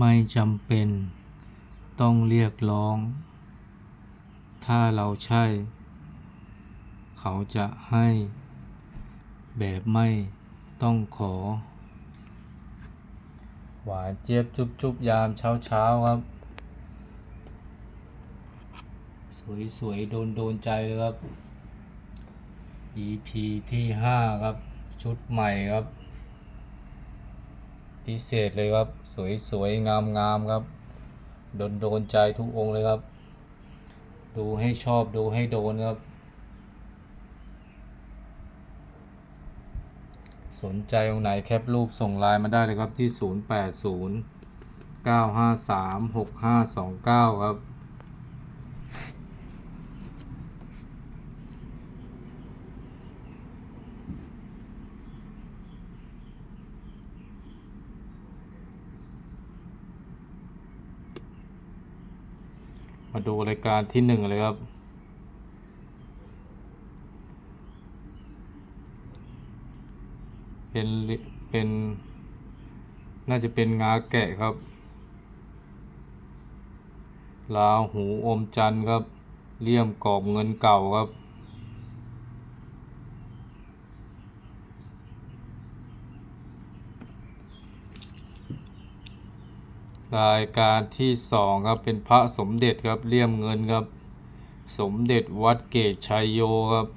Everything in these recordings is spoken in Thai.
ไม่จำเป็น ต้องเรียกร้อง ถ้าเราใช่ เขาจะให้ แบบไม่ต้องขอ หวานเจี๊ยบจุบจุบยามเช้าเช้าๆครับ สวยสวยโดนโดนใจเลยครับ EP ที่ห้าครับ ชุดใหม่ครับ พิเศษเลยครับ สวยสวยงามงามครับ โดนโดนใจทุกองเลยครับ ดูให้ชอบดูให้โดนครับ สนใจองไหนแคปรูปส่งไลน์มาได้เลยครับที่ 080 953 6529 ครับ มาดูรายการที่หนึ่งเลยครับ เป็นลิเป็น น่าจะเป็นงาแกะครับ ลาหูอมจันทร์ครับ เลี่ยมกรอบเงินเก่าครับ รายการที่สองครับเป็นพระสมเด็จครับเลี่ยมเงินครับ สมเด็จวัดเกตชัยโยครับ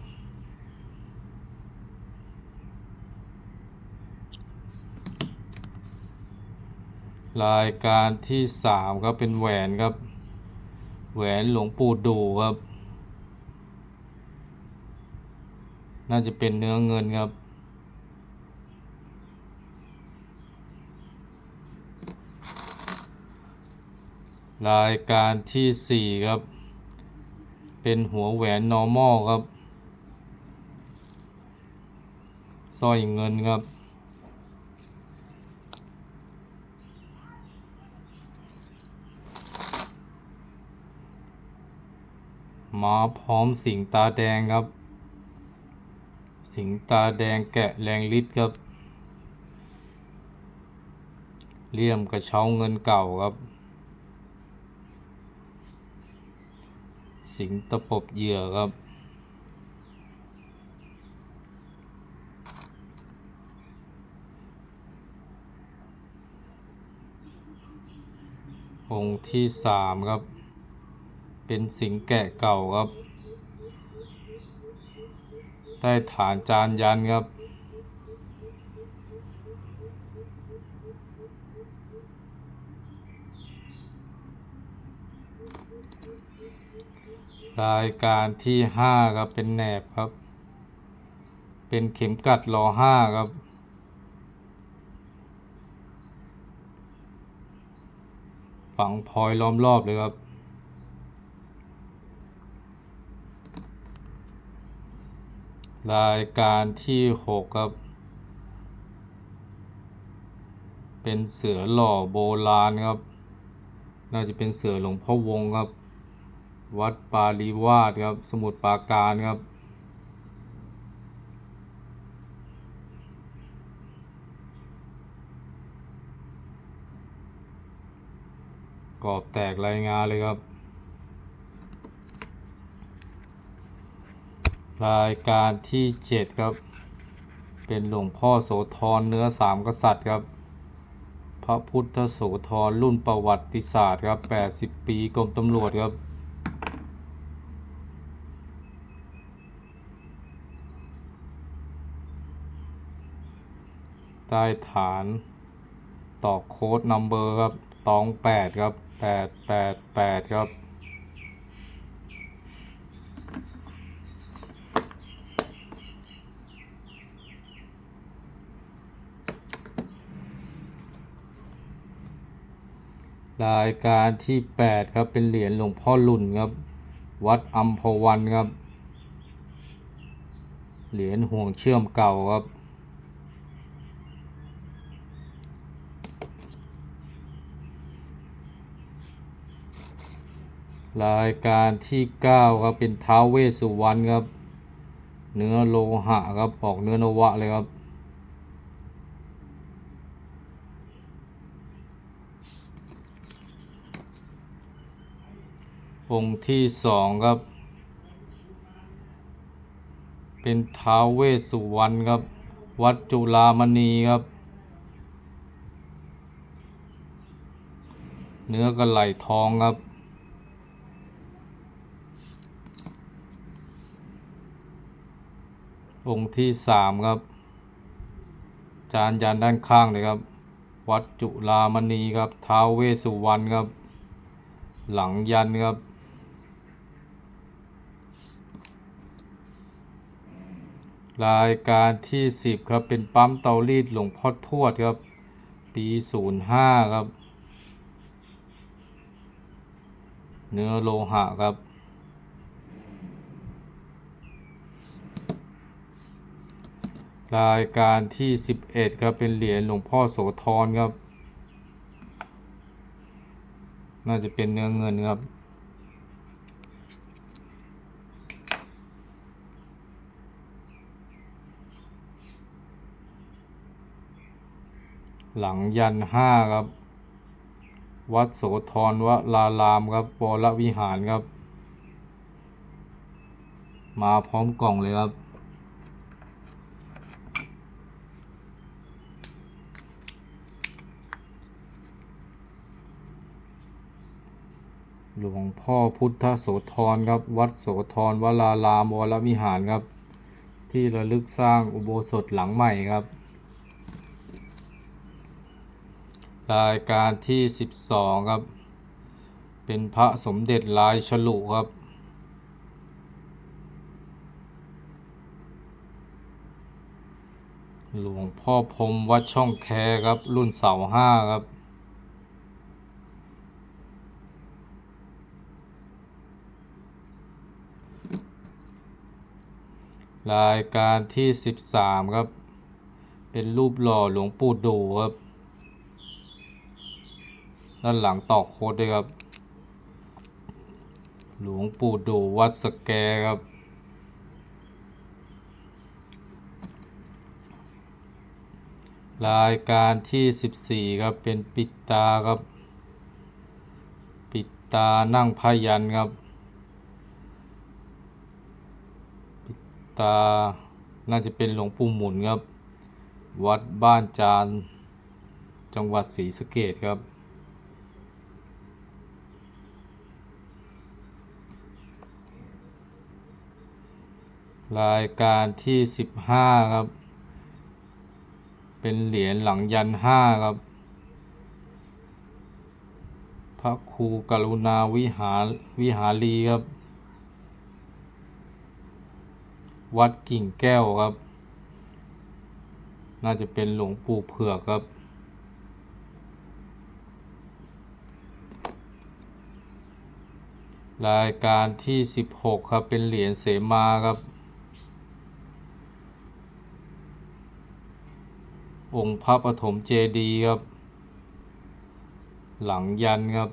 รายการที่สามครับเป็นแหวนครับ แหวนหลวงปู่ดูครับ น่าจะเป็นเนื้อเงินครับ รายการที่สี่ครับ เป็นหัวแหวน normal ครับสร้อยเงินครับ มาพร้อมสิงตาแดงครับ สิงตาแดงแกะแรงฤทธิ์ครับ เลี่ยมกระเช้าเงินเก่าครับ สิงตะปบเหยื่อครับองค์ที่สามครับ เป็นสิงแกะเก่าครับ ใต้ฐานจานยันครับ รายการที่ห้าครับเป็นแหนบครับ เป็นเข็มกัดรอห้าครับ ฝังพลอยล้อมรอบเลยครับ รายการที่หกครับ เป็นเสือหล่อโบราณครับ น่าจะเป็นเสือหลวงพ่อวงครับ วัดปาลีวาดครับ สมุทรปราการครับกรอบแตกรายงานเลยครับ รายการที่เจ็ดครับ เป็นหลวงพ่อโสธรเนื้อสามกษัตริย์ครับ พระพุทธโสธรรุ่นประวัติศาสตร์ครับ 80 ปีกรมตำรวจครับ ใต้ฐานต่อโค้ดนัมเบอร์ครับตองแปดครับแปดแปดแปดครับรายการที่แปดครับ เป็นเหรียญหลวงพ่อหลุ่นครับ วัดอัมพวันครับ เหรียญห่วงเชื่อมเก่าครับ รายการที่ 9 ครับ เป็นท้าเวสุวรรณครับ เนื้อโลหะครับ ออกเนื้อนวะเลยครับ องค์ที่สองครับ เป็นท้าเวสสุวรรณครับ วัดจุลามณีครับ เนื้อกระไหลทองครับ องค์ที่สามครับ จานยันด้านข้างเลยครับ วัดจุฬามณีครับท้าวเวสสุวรรณครับ หลังยันครับ รายการที่สิบครับเป็นปั๊มเตารีดหลวงพ่อทวดครับ ปีศูนย์ห้าครับ เนื้อโลหะครับ รายการที่สิบเอ็ดครับ เป็นเหรียญหลวงพ่อโสธรครับ น่าจะเป็นเนื้อเงินครับ หลังยันห้าครับ วัดโสธรวลารามครับวรวิหารครับ มาพร้อมกล่องเลยครับ หลวงพ่อพุทธโสธรครับ วัดโสธรวลารามวรวิหารครับ ที่ระลึกสร้างอุโบสถหลังใหม่ครับ รายการที่ 12 ครับ เป็นพระสมเด็จลายฉลุครับหลวงพ่อพรมวัดช่องแคครับ รุ่นเสาห้าครับ รายการที่ 13 ครับ เป็นรูปหล่อหลวงปู่ดูครับ ด้านหลังตอกโคดด้วยครับ หลวงปู่ดูวัดสแกครับ รายการที่ 14 ครับ เป็นปิดตาครับ ปิดตานั่งพยันครับ ปิด ตา น่าจะเป็นหลวงปู่หมุนครับ วัดบ้านจาน จังหวัดศรีสะเกดครับ รายการที่ 15 ครับ เป็นเหรียญหลังยันห้าครับ พระครูกรุณาวิหารวิหารีครับ วัดกิ่งแก้วครับ น่าจะเป็นหลวงปู่เผือกครับ รายการที่ 16 ครับ เป็นเหรียญเสมาครับ องค์พระปฐมเจดีย์ครับ หลังยันครับ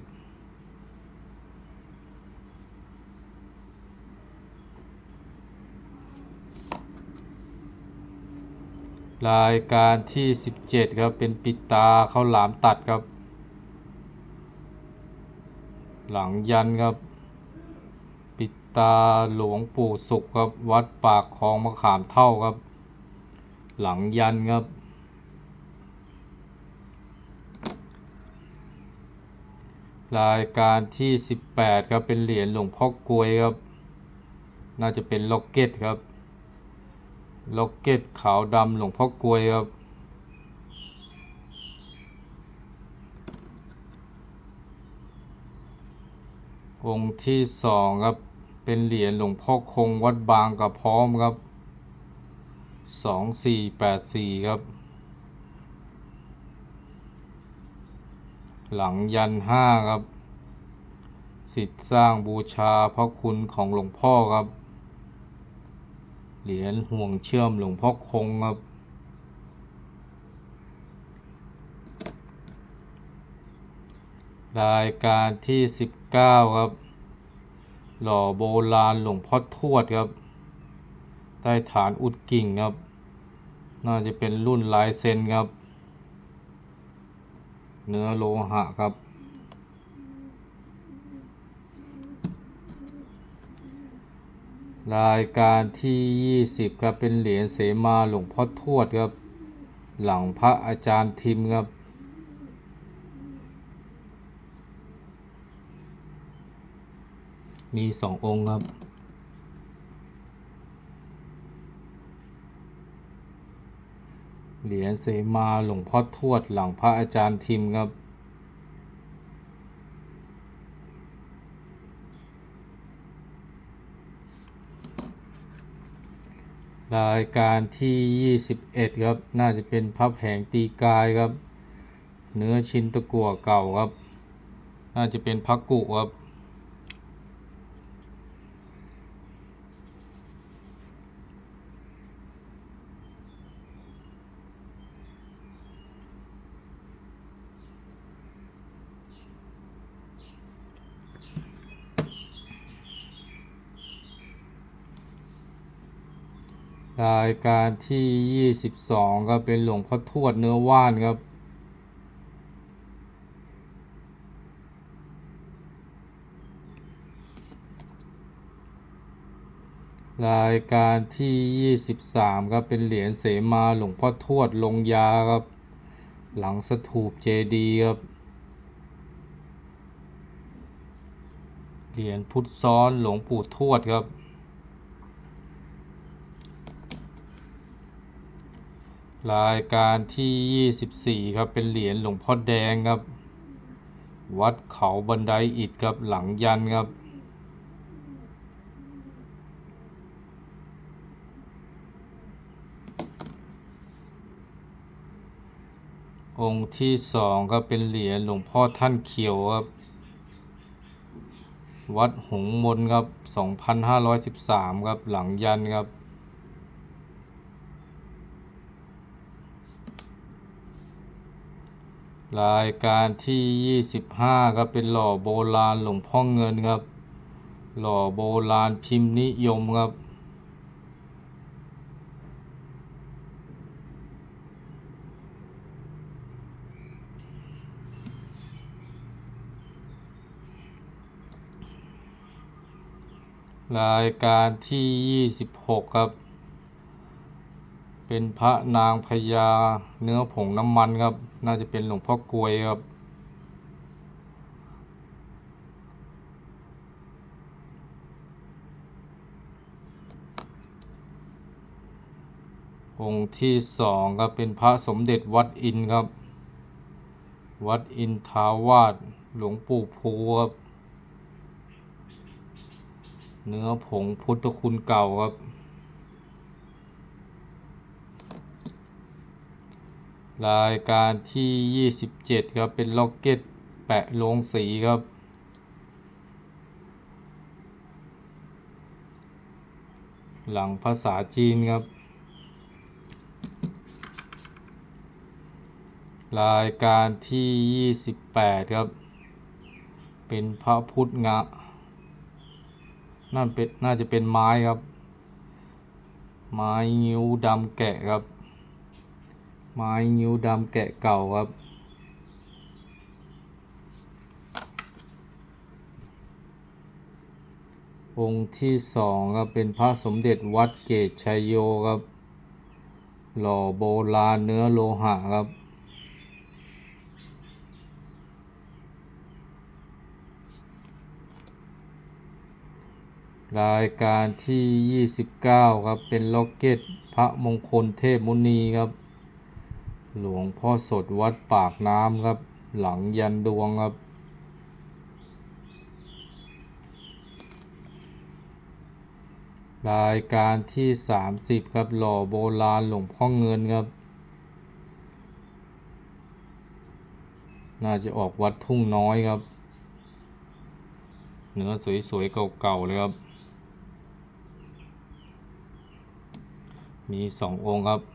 รายการที่ 17 ครับ เป็นปิดตาเขาหลามตัดครับ หลังยันครับ ปิดตาหลวงปู่สุขครับ วัดปากคลองมะขามเท่าครับ หลังยันครับ รายการที่ 18 ครับ เป็นเหรียญหลวงพ่อกลวยครับ น่าจะเป็นล็อกเก็ตครับ ล็อกเก็ตขาวดำหลวงพ่อกลวยครับ องค์ที่สองครับ เป็นเหรียญหลวงพ่อคงวัดบางกับพร้อมครับสองสี่แปดสี่ครับ หลังยันห้าครับ สิทธิ์สร้างบูชาพระคุณของหลวงพ่อครับ เหรียญห่วงเชื่อมหลวงพ่อคงครับรายการที่ 19 ครับ หล่อโบราณหลวงพ่อทวดครับ ใต้ฐานอุดกิ่งครับ น่าจะเป็นรุ่นลายเซนครับ เนื้อโลหะครับ รายการที่ 20 ครับ เป็นเหรียญเสมาหลวงพ่อทวดครับ หลังพระอาจารย์ทิมครับมีสององค์ครับ เหรียญเสมาหลวงพ่อทวดหลังพระอาจารย์ทิมครับ รายการที่ 21 ครับ น่าจะเป็นพับแผงตีกายครับ เนื้อชิ้นตะกั่วเก่าครับ น่าจะเป็นพักกุครับ รายการที่ 22ก็เป็นหลวงพ่อทวดเนื้อว่านครับ รายการที่ 23ครับเป็นเหรียญเสมาหลวงพ่อทวดลงยาครับ หลังสถูปเจดีย์ครับเหรียญพุทธซ้อนหลวงปู่ทวดครับ รายการที่ 24 ครับ เป็นเหรียญหลวงพ่อแดงครับ วัดเขาบันไดอิฐครับหลังยันครับ องค์ที่สองก็เป็นเหรียญหลวงพ่อท่านเขียวครับ วัดหงส์มนครับ 2513 ครับหลังยันครับ รายการที่ 25ครับเป็นหล่อโบราณหลวงพ่อเงินครับ หล่อโบราณพิมพ์นิยมครับ รายการที่ 26 ครับ เป็นพระนางพญาเนื้อผงน้ำมันครับ น่าจะเป็นหลวงพ่อกลวยครับ องค์ที่สองครับเป็นพระสมเด็จวัดอินครับ วัดอินทาวาสหลวงปู่ภูครับ เนื้อผงพุทธคุณเก่าครับ รายการที่ 27 ครับ เป็นล็อกเก็ตแปะลงสีครับ หลังภาษาจีนครับ รายการที่ 28 ครับ เป็นพระพุทธงะน่าเป็นน่าจะเป็นไม้ครับ ไม้งิ้วดำแกะครับ ไม้งิ้วดำแกะเก่าครับ องค์ที่สองครับเป็นพระสมเด็จวัดเกตชัยโยครับ หล่อโบราณเนื้อโลหะครับ รายการที่ 29 ครับ เป็นล็อกเก็ตพระมงคลเทพมุนีครับ หลวงพ่อสดวัดปากน้ำครับ หลังยันดวงครับ รายการที่ 30 ครับหล่อโบราณหลวงพ่อเงินครับ น่าจะออกวัดทุ่งน้อยครับ เนื้อสวยๆเก่าๆเลยครับ มีสององค์ครับ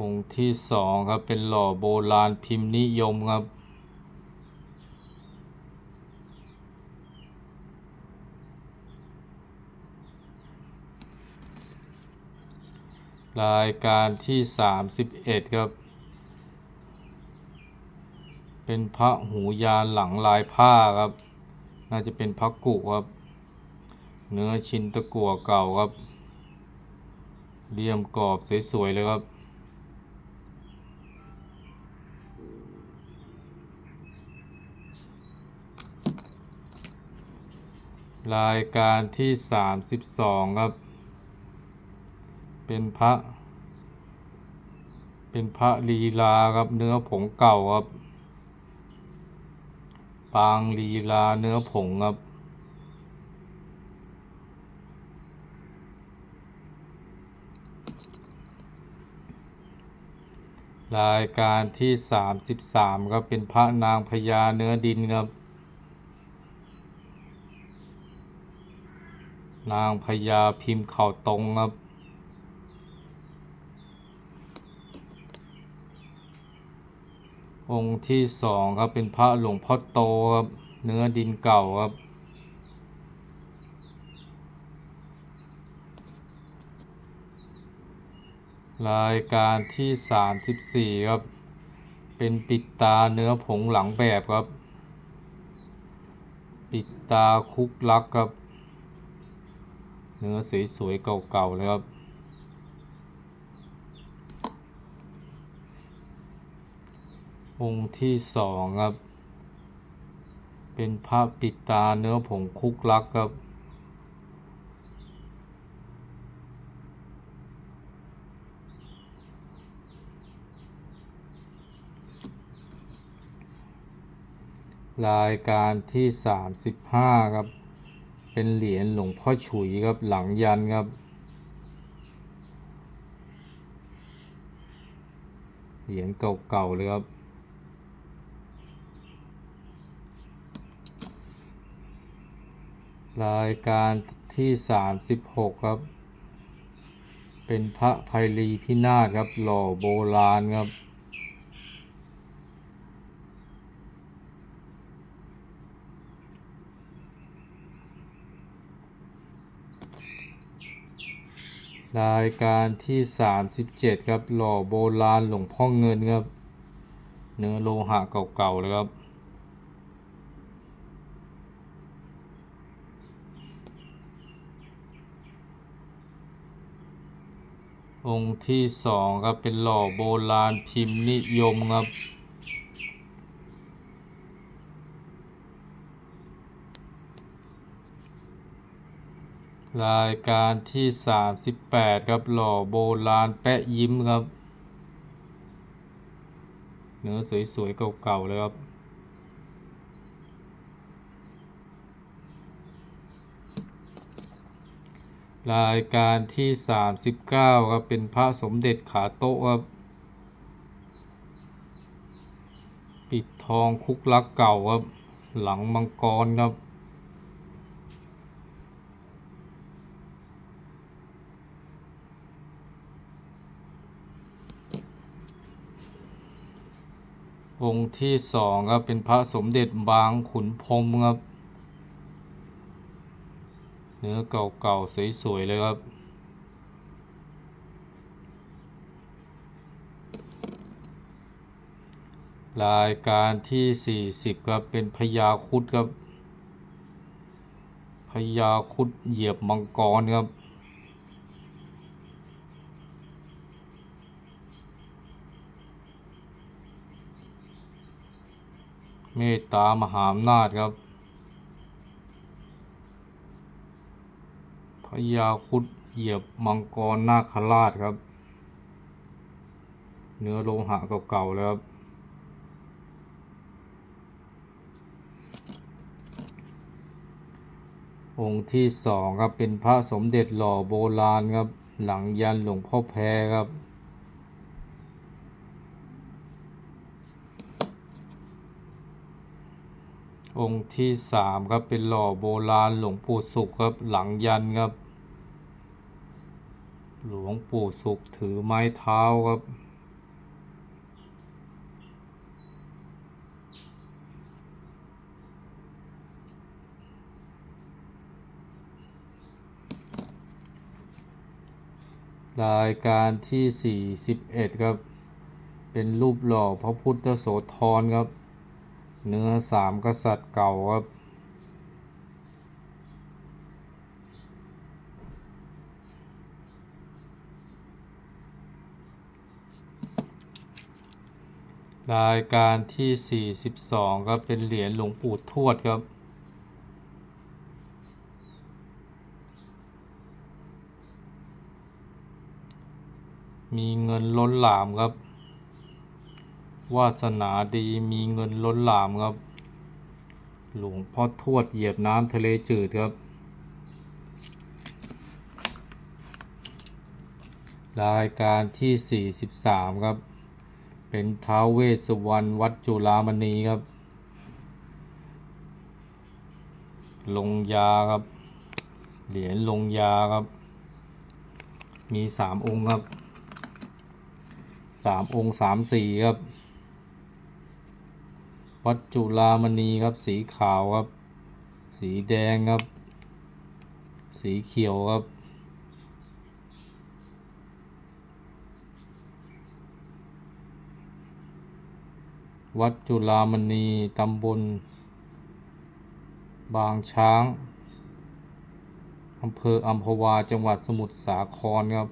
องค์ที่สองครับเป็นหล่อโบราณพิมพ์นิยมครับ รายการที่31ครับ เป็นพระหูยานหลังลายผ้าครับ น่าจะเป็นพระกุครับ เนื้อชิ้นตะกั่วเก่าครับเลี่ยมกรอบสวยๆเลยครับ รายการที่สามสิบสองครับ เป็นพระ เป็นพระลีลาครับเนื้อผงเก่าครับ ปางลีลาเนื้อผงครับรายการที่สามสิบสามครับเป็นพระนางพญาเนื้อดินครับ นางพญาพิมพ์เข่าตรงครับ องค์ที่สองครับเป็นพระหลวงพ่อโตครับ เนื้อดินเก่าครับ รายการที่สามสิบสี่ครับ เป็นปิดตาเนื้อผงหลังแบบครับ ปิดตาคุกลักครับ เนื้อสวยๆเก่าๆเลยครับ องค์ที่สองครับ เป็นพระปิดตาเนื้อผงคุกลักครับรายการที่สามสิบห้าครับ เป็นเหรียญหลวงพ่อฉุยครับหลังยันครับ เหรียญเก่าๆเลยครับ รายการที่สามสิบหกครับ เป็นพระไพลีพินาศครับหล่อโบราณครับ รายการที่สามสิบเจ็ดครับ หล่อโบราณหลวงพ่อเงินครับ เนื้อโลหะเก่าๆเลยครับองค์ที่สองครับเป็นหล่อโบราณพิมพ์นิยมครับ รายการที่สามสิบแปดครับ หล่อโบราณแปะยิ้มครับ เนื้อสวยๆเก่าๆเลยครับ รายการที่สามสิบเก้าครับ เป็นพระสมเด็จขาโต๊ะครับ ปิดทองคุกลักเก่าครับ หลังมังกรครับ องค์ที่สองครับเป็นพระสมเด็จบางขุนพรมครับ เนื้อเก่าๆสวยๆเลยครับ รายการที่สี่สิบครับ เป็นพญาคุดครับพญาคุดเหยียบมังกรครับ เมตตามหาอำนาจครับพญาคุดเหยียบมังกรนาคราชครับ เนื้อโลหะเก่าๆแล้วครับองค์ที่สองครับเป็นพระสมเด็จหล่อโบราณครับ หลังยันหลวงพ่อแพรครับ องค์ที่สามครับเป็นหล่อโบราณหลวงปู่สุขครับหลังยันครับ หลวงปู่สุขถือไม้เท้าครับ รายการที่สี่สิบเอ็ดครับ เป็นรูปหล่อพระพุทธโสธรครับ เนื้อสามกษัตริย์เก่าครับ รายการที่ 42 ครับ เป็นเหรียญหลวงปู่ทวดครับมีเงินล้นหลามครับ วาสนาดีมีเงินล้นหลามครับ หลวงพ่อทวดเหยียบน้ำทะเลจืดครับ รายการที่ 43 ครับ เป็นท้าวเวสสุวรรณวัดจุฬามณีครับ ลงยาครับ เหรียญลงยาครับ มีสามองค์ครับสามองค์สามสีครับ วัดจุฬามณีครับ สีขาวครับ สีแดงครับ สีเขียวครับ วัดจุฬามณีตำบล บางช้างอำเภออัมพวาจังหวัดสมุทรสาครครับ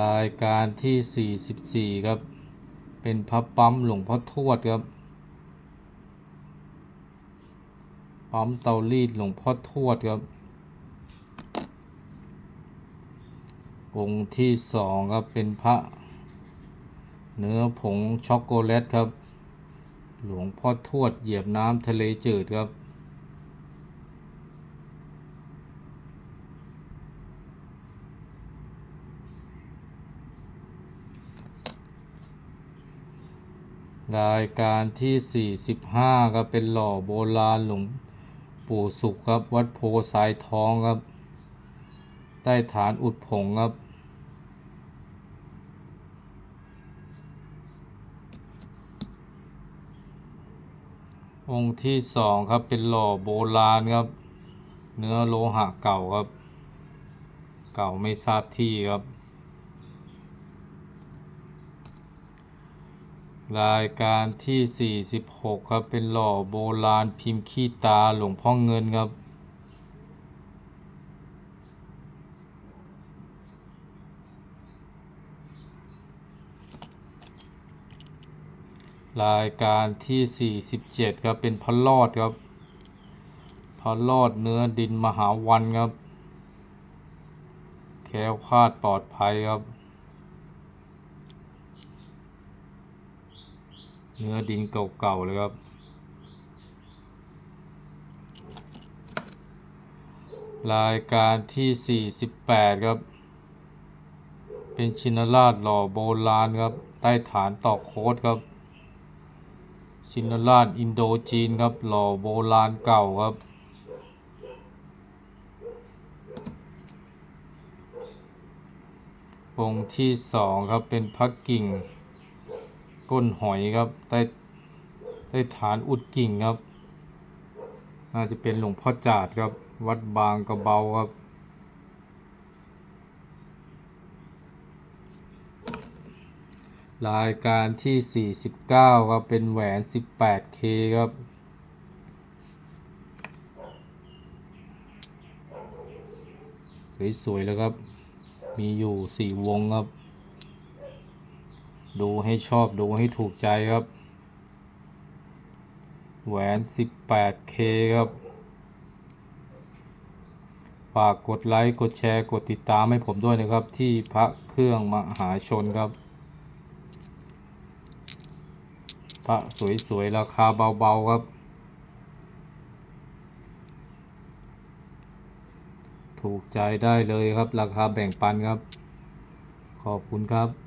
รายการที่ 44 ครับ เป็นพระปั๊มหลวงพ่อทวดครับ ปั๊มเตารีดหลวงพ่อทวดครับ องค์ที่สองครับเป็นพระเนื้อผงช็อกโกแลตครับ หลวงพ่อทวดเหยียบน้ำทะเลจืดครับ รายการที่ 45ครับเป็นหล่อโบราณหลวงปู่สุขครับ วัดโพสายทองครับ ใต้ฐานอุดผงครับ องค์ที่สองครับเป็นหล่อโบราณครับ เนื้อโลหะเก่าครับ เก่าไม่ทราบที่ครับ รายการที่ 46 ครับ เป็นหล่อโบราณพิมพ์ขี้ตาหลวงพ่อเงินครับ รายการที่ 47 ครับ เป็นพระรอดครับ พระรอดเนื้อดินมหาวันครับ แค้วคาดปลอดภัยครับ เนื้อดินเก่าๆเลยครับรายการที่ 48 ครับ เป็นชินราชหล่อโบราณครับ ใต้ฐานตอกโคดครับ ชินราชอินโดจีนครับ หล่อโบราณเก่าครับ องค์ที่สองครับ เป็นพระกิ่ง ก้นหอยครับ ใต้ใต้ฐานอุดกิ่งครับ น่าจะเป็นหลวงพ่อจาดครับ วัดบางกระเบาครับ รายการที่ 49 ครับ เป็นแหวน 18K ครับสวยๆแล้วครับ มีอยู่ 4 วงครับ ดูให้ชอบดูให้ถูกใจครับ แหวน 18K ครับ ฝากกดไลค์ กดแชร์ กดติดตามให้ผมด้วยนะครับ ที่พระเครื่องมหาชนครับ พระสวยๆ ราคาเบา ๆ ครับ ถูกใจได้เลยครับ ราคาแบ่งปันครับ ขอบคุณครับ